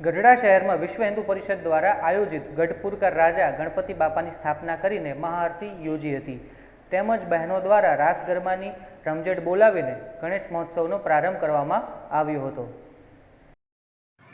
ગઢડા શહેરમાં વિશ્વ હિન્દુ પરિષદ દ્વારા આયોજિત ગઢપુરકર રાજા ગણપતિ બાપાની સ્થાપના કરીને મહાઆરતી યોજી હતી. તેમજ બહેનો દ્વારા રાસ ગરબાની રમઝટ બોલાવીને ગણેશ મહોત્સવનો પ્રારંભ કરવામાં આવ્યો હતો.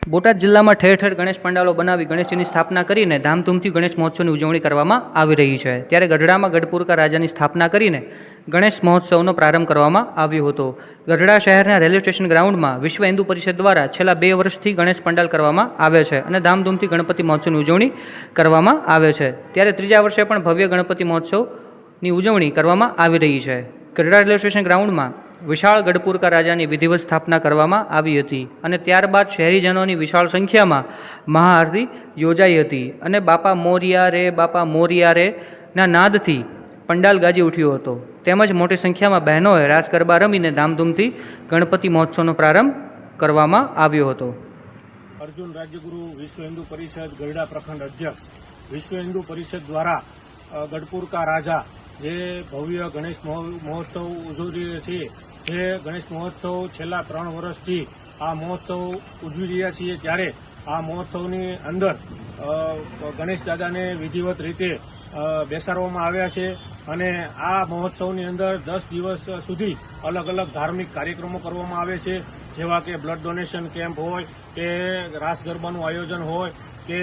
બોટાદ જિલ્લામાં ઠેર ઠેર ગણેશ પંડાલો બનાવી ગણેશજીની સ્થાપના કરીને ધામધૂમથી ગણેશ મહોત્સવની ઉજવણી કરવામાં આવી રહી છે. ત્યારે ગઢડામાં ગઢપુરકા રાજાની સ્થાપના કરીને ગણેશ મહોત્સવનો પ્રારંભ કરવામાં આવ્યો હતો. ગઢડા શહેરના રેલવે સ્ટેશન ગ્રાઉન્ડમાં વિશ્વ હિન્દુ પરિષદ દ્વારા છેલ્લા બે વર્ષથી ગણેશ પંડાલ કરવામાં આવે છે અને ધામધૂમથી ગણપતિ મહોત્સવની ઉજવણી કરવામાં આવે છે. ત્યારે ત્રીજા વર્ષે પણ ભવ્ય ગણપતિ મહોત્સવની ઉજવણી કરવામાં આવી રહી છે. ગઢડા રેલવે સ્ટેશન ગ્રાઉન્ડમાં વિશાળ ગઢપુરકા રાજાની વિધિવત સ્થાપના કરવામાં આવી હતી અને ત્યારબાદ શહેરીજનોની વિશાળ સંખ્યામાં મહાઆરતી યોજાઈ હતી અને બાપા મોરિયા રે, બાપા મોરિયા રે ના નાદથી પંડાલ ગાજી ઉઠ્યો હતો. તેમજ મોટી સંખ્યામાં બહેનોએ રાસ ગરબા રમીને ધામધૂમથી ગણપતિ મહોત્સવનો પ્રારંભ કરવામાં આવ્યો હતો. અર્જુન રાજ્યગુરુ, વિશ્વ હિન્દુ પરિષદ ગરડા પ્રખંડ અધ્યક્ષ, વિશ્વ હિન્દુ પરિષદ દ્વારા ગઢપુરકા રાજા જે ભવ્ય ગણેશ મહો- મહોત્સવ ઉજવી છીએ જે ગણેશ મહોત્સવ છેલ્લા ત્રણ વર્ષથી આ મહોત્સવ ઉજવી રહ્યા છીએ ત્યારે આ મહોત્સવની અંદર ગણેશ દાદાને વિધિવત રીતે બેસાડવામાં આવ્યા છે અને આ મહોત્સવની અંદર દસ દિવસ સુધી અલગ અલગ ધાર્મિક કાર્યક્રમો કરવામાં આવે છે, જેવા કે બ્લડ ડોનેશન કેમ્પ હોય કે રાસ ગરબાનું આયોજન હોય કે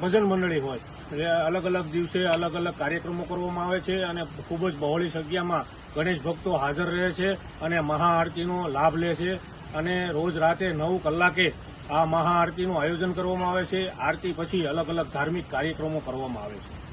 ભજન મંડળી હોય. એટલે અલગ અલગ દિવસે અલગ અલગ કાર્યક્રમો કરવામાં આવે છે અને ખૂબ જ બહોળી સંખ્યામાં ગણેશ ભક્તો હાજર રહે છે અને મહાઆરતીનો લાભ લે છે. અને રોજ રાતે નવ કલાકે આ મહાઆરતીનું આયોજન કરવામાં આવે છે. આરતી પછી અલગ અલગ ધાર્મિક કાર્યક્રમો કરવામાં આવે છે.